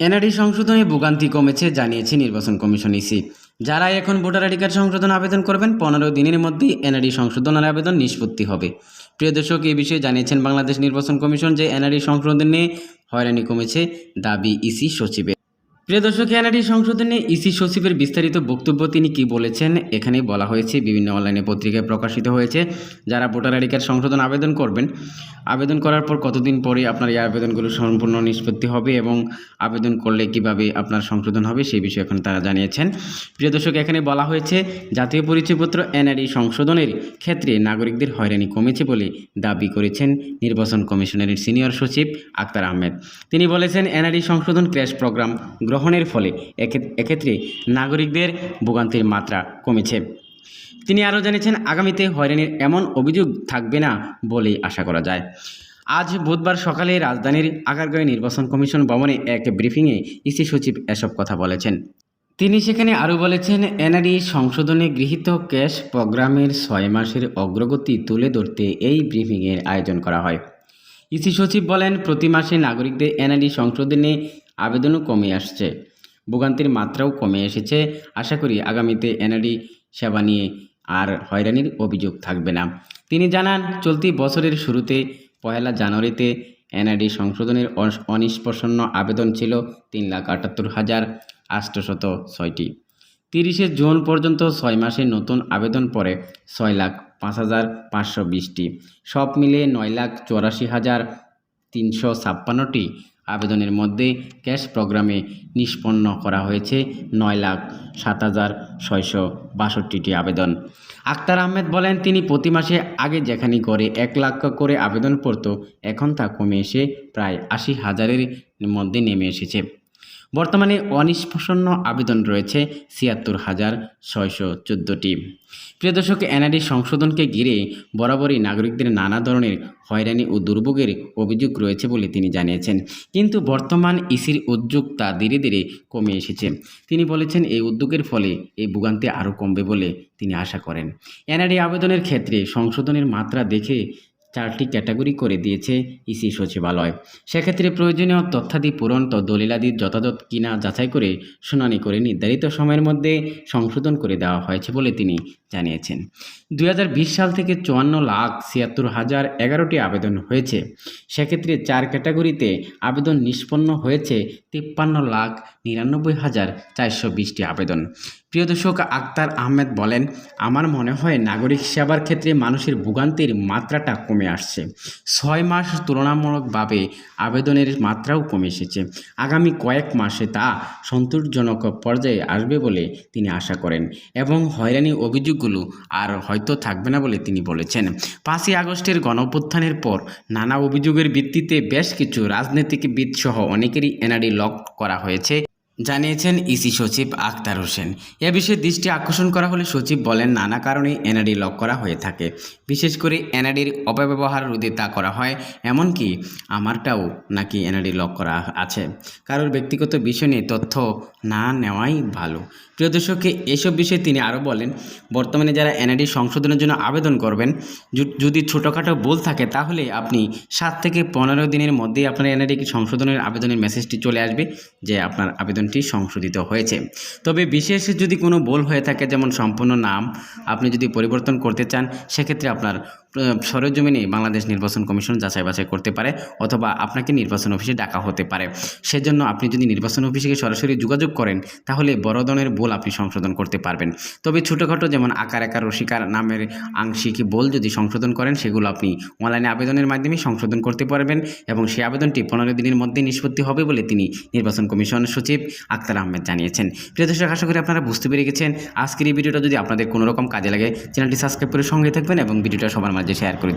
NRD সংশোধনে ভোগান্তি কমেছে জানিয়েছে নির্বাচন কমিশন ইসি। যারা এখন ভোটার আইডি কার্ড সংশোধন আবেদন করবেন, পনেরো দিনের মধ্যেই এনআরডি সংশোধনের আবেদন নিষ্পত্তি হবে। প্রিয় দর্শক এই বিষয়ে জানিয়েছেন বাংলাদেশ নির্বাচন কমিশন যে এনআরডি সংশোধনে হয়রানি কমেছে দাবি ইসি সচিবের। প্রিয় দর্শক, এনআরডি সংশোধনে ইসি সচিবের বিস্তারিত বক্তব্য তিনি কি বলেছেন, এখানে বলা হয়েছে, বিভিন্ন অনলাইনে পত্রিকায় প্রকাশিত হয়েছে, যারা ভোটার আইডি কার্ড সংশোধন আবেদন করবেন আবেদন করার পর কতদিন পরে আপনার এই আবেদনগুলো সম্পূর্ণ নিষ্পত্তি হবে এবং আবেদন করলে কীভাবে আপনার সংশোধন হবে সেই বিষয়ে এখন তারা জানিয়েছেন। প্রিয় দর্শক, এখানে বলা হয়েছে, জাতীয় পরিচয়পত্র এনআরই সংশোধনের ক্ষেত্রে নাগরিকদের হয়রানি কমেছে বলে দাবি করেছেন নির্বাচন কমিশনের সিনিয়র সচিব আক্তার আহমেদ। তিনি বলেছেন, এনআরই সংশোধন ক্র্যাশ প্রোগ্রাম গ্রহণের ফলে এক্ষেত্রে নাগরিকদের ভোগান্তির মাত্রা কমেছে। তিনি আরও জানিয়েছেন আগামীতে হয়রানির এমন অভিযোগ থাকবে না বলেই আশা করা যায়। আজ বুধবার সকালে রাজধানীর আগারগাঁও নির্বাচন কমিশন ভবনে এক ব্রিফিংয়ে ইসি সচিব এসব কথা বলেছেন। তিনি সেখানে আরও বলেছেন, এনআরই সংশোধনে গৃহীত ক্যাশ প্রোগ্রামের ছয় মাসের অগ্রগতি তুলে ধরতে এই ব্রিফিংয়ের আয়োজন করা হয়। ইসি সচিব বলেন, প্রতি মাসে নাগরিকদের এনআরই সংশোধনে আবেদনও কমে আসছে। ভোগান্তির মাত্রাও কমে এসেছে। আশা করি আগামীতে এনআরই সেবা নিয়ে আর হয়রানির অভিযোগ থাকবে না। তিনি জানান, চলতি বছরের শুরুতে পয়লা জানুয়ারিতে এনআরডি সংশোধনের অনিষ্পন্ন আবেদন ছিল তিন লাখ আটাত্তর হাজার আষ্টশত ছয়টি। তিরিশে জুন পর্যন্ত ছয় মাসে নতুন আবেদন পরে ছয় লাখ পাঁচ হাজার পাঁচশো বিশটি। সব মিলিয়ে নয় লাখ চৌরাশি হাজার তিনশো ছাপ্পান্নটি আবেদনের মধ্যে ক্যাশ প্রোগ্রামে নিষ্পন্ন করা হয়েছে নয় লাখ সাত হাজার ছয়শো বাষট্টিটি আবেদন। আক্তার আহমেদ বলেন, তিনি প্রতি মাসে আগে যেখানে করে এক লাখ করে আবেদন পড়ত, এখন তা কমে এসে প্রায় আশি হাজারের মধ্যে নেমে এসেছে। বর্তমানে অনিষ্পন্ন আবেদন রয়েছে ছিয়াত্তর হাজার ছয়শো চোদ্দোটি। প্রিয় দর্শক এনআরডি সংশোধনকে ঘিরে বরাবরই নাগরিকদের নানা ধরনের হয়রানি ও দুর্ভোগের অভিযোগ রয়েছে বলে তিনি জানিয়েছেন। কিন্তু বর্তমান ইসির উদ্যোগ তা ধীরে ধীরে কমে এসেছে। তিনি বলেছেন, এই উদ্যোগের ফলে এই ভোগান্তি আরও কমবে বলে তিনি আশা করেন। এনআরডি আবেদনের ক্ষেত্রে সংশোধনের মাত্রা দেখে চারটি ক্যাটাগরি করে দিয়েছে ইসি সচিবালয়। সেক্ষেত্রে প্রয়োজনীয় তথ্যাদি পূরণ তো দলিলাদি যথাযথ কিনা যাচাই করে শুনানি করে নির্ধারিত সময়ের মধ্যে সংশোধন করে দেওয়া হয়েছে বলে তিনি জানিয়েছেন। দু হাজার বিশ সাল থেকে চুয়ান্ন লাখ ছিয়াত্তর হাজার এগারোটি আবেদন হয়েছে। সেক্ষেত্রে চার ক্যাটাগরিতে আবেদন নিষ্পন্ন হয়েছে তিপ্পান্ন লাখ নিরানব্বই হাজার চারশো বিশটি আবেদন। প্রিয় দর্শক, আক্তার আহমেদ বলেন, আমার মনে হয় নাগরিক সেবার ক্ষেত্রে মানুষের ভোগান্তির মাত্রাটা কমে আসছে। ছয় মাস তুলনামূলকভাবে আবেদনের মাত্রাও কমে এসেছে। আগামী কয়েক মাসে তা সন্তোষজনক পর্যায়ে আসবে বলে তিনি আশা করেন এবং হয়রানি অভিযোগগুলো আর হয়তো থাকবে না বলে তিনি বলেছেন। পাঁচই আগস্টের গণঅভ্যুত্থানের পর নানা অভিযোগের ভিত্তিতে বেশ কিছু রাজনীতিকবিদ সহ অনেকেরই এনআরডি লক করা হয়েছে। জানিয়েছেন ইসি সচিব আক্তার হোসেন। এ বিষয়ে দৃষ্টি আকর্ষণ করা হলে সচিব বলেন, নানা কারণে এনআরডি লক করা হয়ে থাকে। বিশেষ করে এনআরডির অপব্যবহার রোধে তা করা হয়। এমনকি আমারটাও নাকি এনআরডি লক করা আছে। কারোর ব্যক্তিগত বিষয় নিয়ে তথ্য না নেওয়াই ভালো। প্রিয় দর্শককে, এসব বিষয়ে তিনি আরও বলেন, বর্তমানে যারা এনআরডি সংশোধনের জন্য আবেদন করবেন যদি ছোটোখাটো ভুল থাকে, তাহলে আপনি সাত থেকে পনেরো দিনের মধ্যেই আপনার এনআরডি সংশোধনের আবেদনের মেসেজটি চলে আসবে যে আপনার আবেদনটি সংশোধিত হয়েছে। তবে বিশেষ যদি কোনো বোল হয়ে থাকে, যেমন সম্পূর্ণ নাম আপনি যদি পরিবর্তন করতে চান, সেক্ষেত্রে আপনার সরেজমিনে বাংলাদেশ নির্বাচন কমিশন যাচাই বাছাই করতে পারে অথবা আপনাকে নির্বাচন অফিসে ডাকা হতে পারে। সেজন্য আপনি যদি নির্বাচন অফিসে সরাসরি যোগাযোগ করেন, তাহলে বড় ধরনের ভুল আপনি সংশোধন করতে পারবেন। তবে ছোটোখাটো যেমন আকার একার রসিকার নামের আংশিক ভুল যদি সংশোধন করেন, সেগুলো আপনি অনলাইনে আবেদনের মাধ্যমে সংশোধন করতে পারবেন এবং সেই আবেদনটি পনেরো দিনের মধ্যে নিষ্পত্তি হবে বলে তিনি নির্বাচন কমিশন সচিব আক্তার আহমেদ জানিয়েছেন। প্রিয় দর্শক, আশা করি আপনারা বুঝতে পেরে গেছেন। আজকের এই ভিডিওটা যদি আপনাদের কোনো রকম কাজে লাগে, চ্যানেলটি সাবস্ক্রাইব করে সঙ্গে থাকবেন এবং ভিডিওটা সবার মাঝে শেয়ার করে